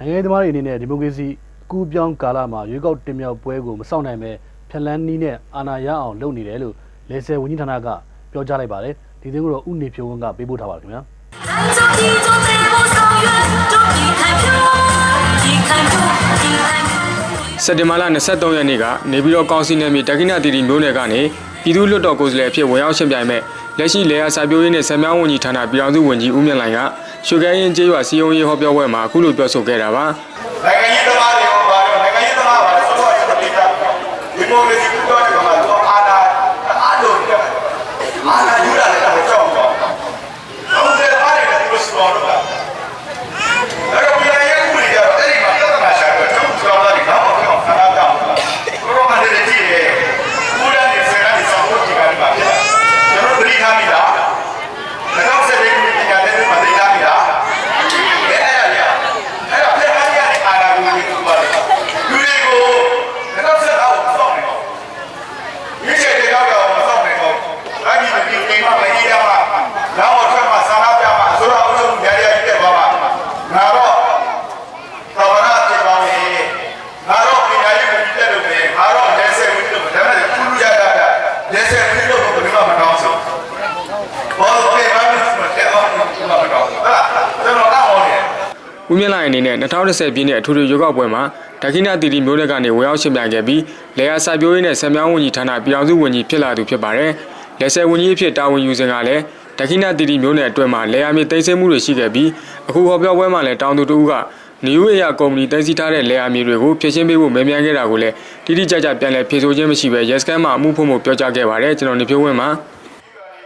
နိုင်ငံရေးသမားတွေအနေနဲ့ဒီမိုကရေစီကူးပြောင်းကာလမှာရွေးကောက်တင်မြှောက်ပွဲကိုမဆောင်နိုင်ပဲဖြက်လန်းနီးနဲ့အာဏာရအောင်လုပ်နေတယ်လို့လေဆယ်ဝန်ကြီးဌာနကပြောကြားလိုက်ပါတယ်ဒီသတင်းကိုတော့ဥနေဖြိုးဝင်းကပေးပို့ထားပါတယ်ခင်ဗျာစက်တင်ဘာလ23ရက်နေ့ကနေပြည်တော်ကောင်စီနယ်မြေတက္ကိနတီတီမြို့နယ်ကနေပြည်သူ့လွတ်တော်ကိုယ်စားလှယ်အဖြစ်ဝင်ရောက်ရှင်ပြိုင်မဲ့ လက်ရှိလေယာစာပြိုးရေးနဲ့ဆံမြောင်းဝန်ကြီးဌာနပြည်ထောင်စုဝန်ကြီးဦးမြင့်လိုင်ကရွှေကဲရင်ကျေးရွာစီယုံရေးဟောပြောပွဲမှာအခုလိုပြောဆိုခဲ့တာပါနိုင်ငံရေးသမားတွေရောပါတော့နိုင်ငံရေးသမားပါဆိုတော့ကျွန်တော်ပြောတာဒီမိုကရေစီကူပြောတယ်မှာတော့အာဏာအားလုံးပြတ်အာဏာယူလာတယ်တော့ကြောက်တော့ဟုတ်တယ်ပါတယ်ဒီလိုစပေါ်တော့အဲ့တော့ပြည်ရဲ့ဥပဒေကြတော့အဲ့ဒီမှာပြဿနာရှာတော့ကျွန်တော်ပြောတာဒီတော့ပြောခဏတောင်းကိုရောမနေကြည့်ရဲ့ဦးရနေဆရာနေဆောင်ဖို့ဒီကနေ့ပါပြကျွန်တော်ပြည်ထားမိတာတော့ဆက်ပြီးပြည်ညာတဲ့မှာသိထားမိတာအဲ့အဲ့ရအဲ့တော့ပြန်လာရတဲ့အာဏာကိုယူပါလေလူတွေကိုတော့ဆက်အောင်စောင့်နေတော့ဒီချက်တွေတော့တော့စောင့်နေတော့အဲ့ဒီဒီကိစ္စမကြီးရမှာနောက်တော့ဆက်မှာဆန္ဒပြမှာဆိုတော့အုပ်စုရရပြတ်သွားမှာငါတော့သဝရပြေပါလေငါတော့ပညာရေးကိုပြတ်လို့ပဲငါတော့လက်ဆက်ဝင်လို့ဒါပေမဲ့ကုလူရတာလက်ဆက်ဝင်လို့ဘယ်မှာမကောင်းဆုံးဘောပေမမစမတဲ့အောင်ဒီမှာမကောင်းဘူးဟာကျွန်တော်တော့ဟောနေ ဦးမြင့်လိုင်အနေနဲ့2010ပြည့်နှစ်အထွေထွေရွေးကောက်ပွဲမှာတက္ကိနတီတီမျိုးနယ်ကနေဝင်ရောက်ရှင်ပြိုင်ခဲ့ပြီးလေယာစာပြိုးရေးနဲ့ဆံမြောင်းဝန်ကြီးဌာနပြည်ထောင်စုဝန်ကြီးဖြစ်လာသူဖြစ်ပါတယ်လက်ဆယ်ဝန်ကြီးအဖြစ်တာဝန်ယူစဉ်ကလည်းတက္ကိနတီတီမျိုးနယ်အတွင်းမှာလေယာမြေတိတ်ဆိတ်မှုတွေရှိခဲ့ပြီးအခုဟောပြောပွဲမှာလည်းတောင်သူတူကနေဦးအေယာကုမ္ပဏီတင်စီထားတဲ့လေယာမြေတွေကိုဖျက်ရှင်းပေးဖို့မဲမြန်ခဲ့တာကိုလည်းတိတိကျကျပြန်လည်ဖြေဆိုခြင်းမရှိဘဲရက်စကန်မှာအမှုဖို့မှုပြောကြားခဲ့ပါတယ်ကျွန်တော်နေဖြိုးဝင်းပါ